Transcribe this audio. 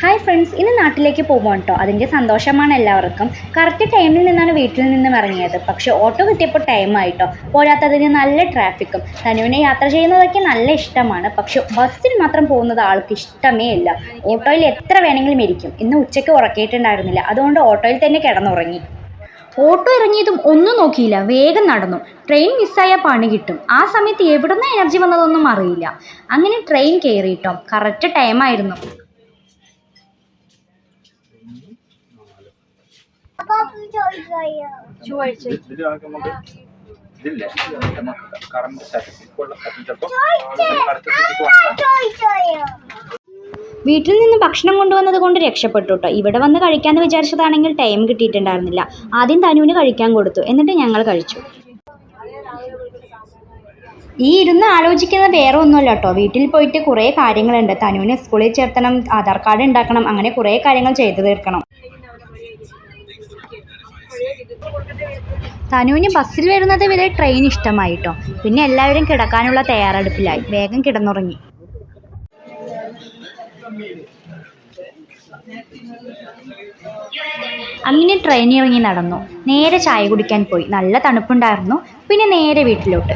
Hi friends ഇന്ന് നാട്ടിലേക്ക് പോകുമ്പോൾ കേട്ടോ അതിന്റെ സന്തോഷമാണ് എല്ലാവർക്കും. കറക്റ്റ് ടൈമിൽ നിന്നാണ് വീട്ടിൽ നിന്നും ഇറങ്ങിയത്. പക്ഷേ ഓട്ടോ കിട്ടിയപ്പോൾ ടൈമായിട്ടോ പോരാത്തതിന് നല്ല ട്രാഫിക്കും തനുവിനെ യാത്ര ചെയ്യുന്നതൊക്കെ നല്ല ഇഷ്ടമാണ്. പക്ഷേ ബസ്സിൽ മാത്രം പോകുന്നത് ആൾക്ക് ഇഷ്ടമേ ഇല്ല. ഓട്ടോയിൽ എത്ര വേണമെങ്കിലും ഇരിക്കും. ഇന്ന് ഉച്ചയ്ക്ക് ഉറക്കിയിട്ടുണ്ടായിരുന്നില്ല. അതുകൊണ്ട് ഓട്ടോയിൽ തന്നെ കിടന്നുറങ്ങി. ഓട്ടോ ഇറങ്ങിയതും ഒന്നും നോക്കിയില്ല. വേഗം നടന്നു. ട്രെയിൻ മിസ്സായ പണി കിട്ടും. ആ സമയത്ത് എവിടുന്ന എനർജി വന്നതൊന്നും അറിയില്ല. അങ്ങനെ ട്രെയിൻ കയറിയിട്ടോ കറക്റ്റ് ടൈമായിരുന്നു വീട്ടിൽ നിന്ന് ഭക്ഷണം കൊണ്ടുവന്നത് കൊണ്ട് രക്ഷപ്പെട്ടു കേട്ടോ ഇവിടെ വന്ന് കഴിക്കാമെന്ന് വിചാരിച്ചതാണെങ്കിൽ ടൈം കിട്ടിയിട്ടുണ്ടായിരുന്നില്ല. ആദ്യം തനുവിന് കഴിക്കാൻ കൊടുത്തു. എന്നിട്ട് ഞങ്ങൾ കഴിച്ചു. ഈ ഇരുന്ന് ആലോചിക്കുന്നത് വേറെ ഒന്നുമല്ല കേട്ടോ. വീട്ടിൽ പോയിട്ട് കുറേ കാര്യങ്ങളുണ്ട്. തനുവിനെ സ്കൂളിൽ ചേർത്തണം ആധാർ കാർഡ് ഉണ്ടാക്കണം അങ്ങനെ കുറേ കാര്യങ്ങൾ ചെയ്തു തീർക്കണം. തനുവിന് ബസ്സിൽ വരുന്നത് വരെ ട്രെയിൻ ഇഷ്ടമായിട്ടോ പിന്നെ എല്ലാവരും കിടക്കാനുള്ള തയ്യാറെടുപ്പിലായി. വേഗം കിടന്നുറങ്ങി. അങ്ങനെ ട്രെയിൻ ഇറങ്ങി നടന്നു. നേരെ ചായ കുടിക്കാൻ പോയി. നല്ല തണുപ്പുണ്ടായിരുന്നു. പിന്നെ നേരെ വീട്ടിലോട്ട്.